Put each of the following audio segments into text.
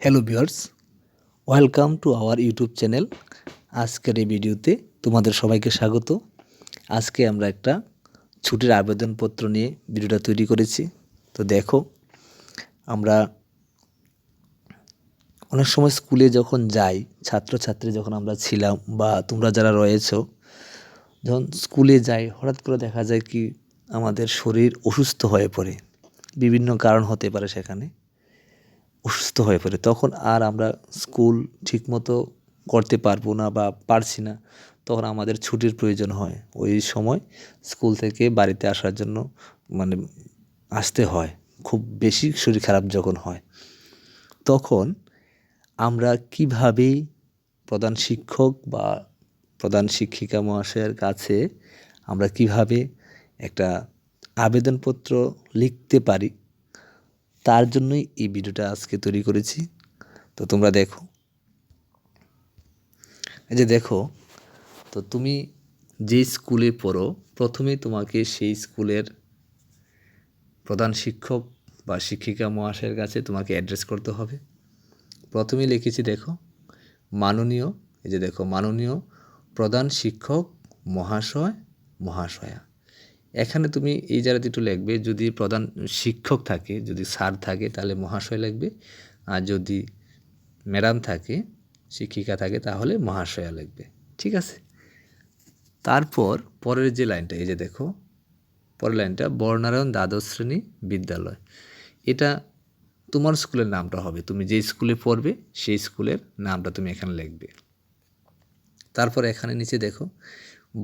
Hello viewers welcome to our YouTube channel আজকের এই ভিডিওতে তোমাদের সবাইকে স্বাগত। আজকে আমরা একটা ছুটির আবেদনপত্র নিয়ে ভিডিওটা তৈরি করেছি। তো দেখো, আমরা অনেক সময় স্কুলে যখন যাই, ছাত্রছাত্রী যখন আমরা ছিলাম বা তোমরা যারা রয়েছো, যখন স্কুলে যাই, হঠাৎ করে দেখা যায় কি আমাদের শরীর অসুস্থ হয়ে পড়ে। বিভিন্ন কারণ হতে পারে সেখানে। অসুস্থ হয়ে পড়ে, তখন আর আমরা স্কুল ঠিকমতো করতে পারব না বা পারছি না, তখন আমাদের ছুটির প্রয়োজন হয়। ওই সময় স্কুল থেকে বাড়িতে আসার জন্য মানে আসতে হয়, খুব বেশি শরীর খারাপ যখন হয়। তখন আমরা কীভাবে প্রধান শিক্ষক বা প্রধান শিক্ষিকা মহাশয়ের কাছে আমরা কীভাবে একটা আবেদনপত্র লিখতে পারি তার জন্যই এই ভিডিওটা আজকে তৈরি করেছি। তো তোমরা দেখো। এই যে দেখো, তো তুমি যে স্কুলে পড়ো, প্রথমে তোমাকে সেই স্কুলের প্রধান শিক্ষক বা শিক্ষিকা মহাশয়ের কাছে তোমাকে অ্যাড্রেস করতে হবে। প্রথমে লিখেছি দেখো, মাননীয়, এই যে দেখো, মাননীয় প্রধান শিক্ষক মহাশয় মহাশয়া। এখানে তুমি এই জায়গাতে একটু লিখবে, যদি প্রধান শিক্ষক থাকে, যদি স্যার থাকে, তাহলে মহাশয় লিখবে, আর যদি ম্যাডাম থাকে, শিক্ষিকা থাকে, তাহলে মহাশয়া লিখবে, ঠিক আছে? তারপর পরের যে লাইনটা, এই যে দেখো, পরের লাইনটা বর্ণারায়ণ দ্বাদশ শ্রেণি বিদ্যালয়। এটা তোমার স্কুলের নামটা হবে, তুমি যে স্কুলে পড়বে, সেই স্কুলের নামটা তুমি এখানে লিখবে। তারপর এখানে নিচে দেখো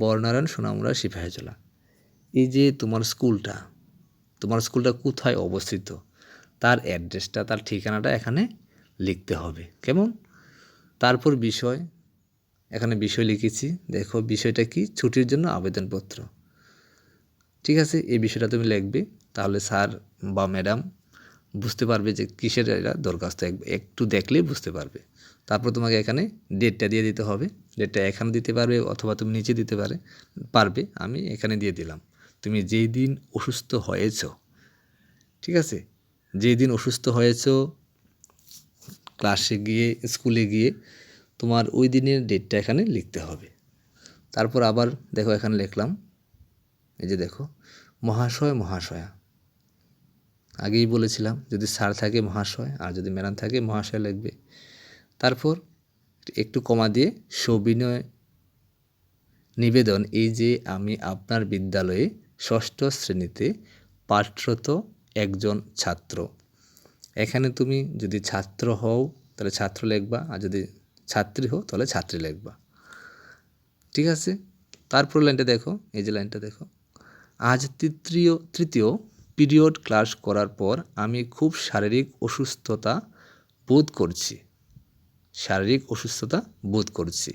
বর্ণারায়ণ সোনামুড়া সিপাহীজলা। এই যে তোমার স্কুলটা তোমার স্কুলটা কোথায় অবস্থিত? তার অ্যাড্রেসটা, তার ঠিকানাটা এখানে লিখতে হবে। কেমন? তারপর বিষয়, এখানে বিষয় লিখেছি। দেখো, বিষয়টা কি? ছুটির জন্য আবেদনপত্র। ঠিক আছে, এই বিষয়টা তুমি লিখবে। তাহলে স্যার বা ম্যাডাম বুঝতে পারবে যে কিসের এটা দরখাস্ত। একটু দেখলেই বুঝতে পারবে। তারপর তোমাকে এখানে ডেটটা দিয়ে দিতে হবে। ডেটটা এখানে দিতে পারবে অথবা তুমি নিচে দিতে পারে, পারবে। আমি এখানে দিয়ে দিলাম। তুমি যেই দিন অসুস্থ হয়েছ, ঠিক আছে? যেই দিন অসুস্থ হয়েছ ক্লাসে গিয়ে স্কুলে গিয়ে তোমার ওই দিনের ডেটটা এখানে লিখতে হবে। তারপর আবার দেখো এখানে লিখলাম, এই যে দেখো, মহাশয়, মহাশয়া। আগেই বলেছিলাম, যদি স্যার থাকে মহাশয়, আর যদি ম্যাডাম থাকে মহাশয় লিখবে। তারপর একটু কমা দিয়ে সবিনয় নিবেদন, এই যে আমি আপনার বিদ্যালয়ে ষষ্ঠ শ্রেণীতে পাঠরত একজন ছাত্র। এখানে তুমি যদি ছাত্র হও, তাহলে ছাত্র লিখবা, আর যদি ছাত্রী হও, তাহলে ছাত্রী লিখবা। ঠিক আছে? তারপর লাইনটা দেখো, এই যে লাইনটা দেখো। আজ তৃতীয় তৃতীয় পিরিয়ড ক্লাস করার পর আমি খুব শারীরিক অসুস্থতা বোধ করছি। শারীরিক অসুস্থতা বোধ করছি।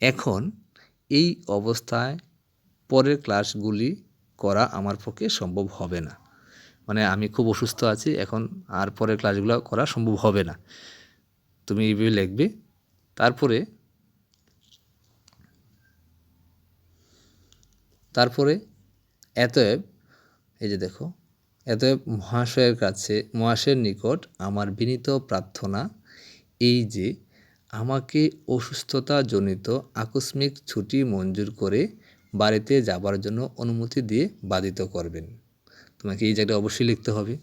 এখন এই অবস্থায় পরের ক্লাসগুলি করা আমার পক্ষে সম্ভব হবে না। মানে আমি খুব অসুস্থ আছি, এখন আর পরের ক্লাসগুলো করা সম্ভব হবে না। তুমি এইভাবে লিখবে, তারপরে তারপরে এতএব, এই যে দেখো, এতএব মহাশয়ের কাছে, মহাশয়ের নিকট আমার বিনীত প্রার্থনা এই যে, আমাকে অসুস্থতাজনিত আকস্মিক ছুটি মঞ্জুর করে বাড়িতে যাবার জন্য অনুমতি দিয়ে বাধিত করবেন। তোমাকে এই জায়গাটা অবশ্যই লিখতে হবে,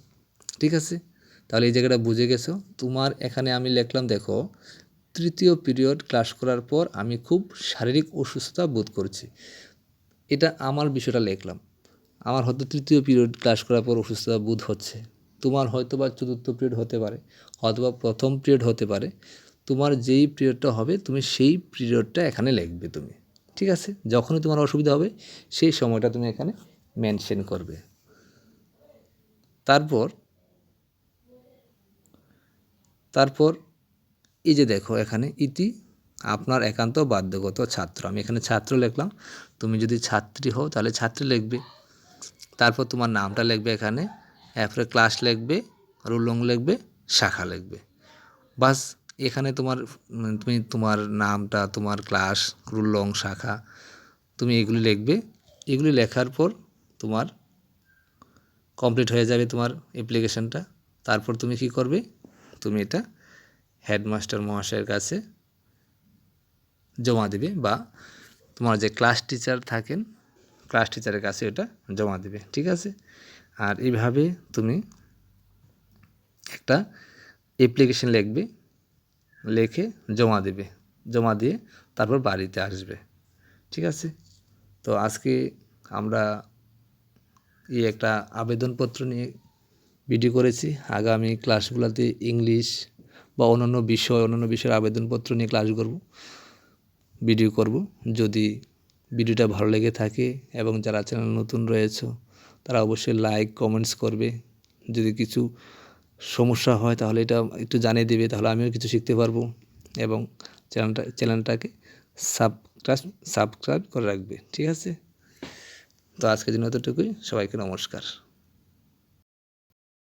ঠিক আছে? তাহলে এই জায়গাটা বুঝে গেছো? তোমার এখানে আমি লিখলাম, দেখো, তৃতীয় পিরিয়ড ক্লাস করার পর আমি খুব শারীরিক অসুস্থতা বোধ করছি। এটা আমার বিষয়টা লিখলাম। আমার হয়তো তৃতীয় পিরিয়ড ক্লাস করার পর অসুস্থতা বোধ হচ্ছে। তোমার হয়তো বা চতুর্থ পিরিয়ড হতে পারে অথবা প্রথম পিরিয়ড হতে পারে। তোমার যেই পিরিয়ডটা হবে, তুমি সেই পিরিয়ডটা এখানে লিখবে তুমি। ঠিক আছে? যখনই তোমার অসুবিধা হবে, সেই সময়টা তুমি এখানে মেনশন করবে। তারপর তারপর এই যে দেখো, এখানে ইতি আপনার একান্ত বাধ্যগত ছাত্র। আমি এখানে ছাত্র লিখলাম। তুমি যদি ছাত্রী হও, তাহলে ছাত্রী লিখবে। তারপর তোমার নামটা লিখবে এখানে। এরপরে ক্লাস লিখবে, রুলং লিখবে, শাখা লিখবে। বাস এখানে তোমার তুমি তোমার নামটা, তোমার ক্লাস রুলং শাখা, তুমি এগুলি লিখবে। এগুলি লেখার পর তোমার কমপ্লিট হয়ে যাবে তোমার অ্যাপ্লিকেশানটা তারপর তুমি কি করবে? তুমি এটা হেডমাস্টার মহাশয়ের কাছে জমা দেবে বা তোমার যে ক্লাস টিচার থাকেন ক্লাস টিচারের কাছে এটা জমা দেবে, ঠিক আছে? আর এইভাবে তুমি একটা অ্যাপ্লিকেশন লিখবে। লিখে জমা দেবে। জমা দিয়ে তারপর বাড়িতে আসবে। ঠিক আছে? তো আজকে আমরা এই একটা আবেদনপত্র নিয়ে ভিডিও করেছি। আগামী ক্লাসগুলোতে ইংলিশ বা অন্যান্য বিষয়, অন্যান্য বিষয়ের আবেদনপত্র নিয়ে ক্লাস করব, ভিডিও করব। যদি ভিডিওটা ভালো লেগে থাকে এবং যারা চ্যানেল নতুন রয়েছে, তারা অবশ্যই লাইক, কমেন্টস করবে। যদি কিছু সমস্যা হয়, তাহলে এটা একটু জানিয়ে দেবে, তাহলে আমিও কিছু শিখতে পারব। এবং চ্যানেলটা, চ্যানেলটাকে সাবস্ক্রাইব সাবস্ক্রাইব করে রাখবে, ঠিক আছে? তো আজকের জন্য এতটুকুই, সবাইকে নমস্কার।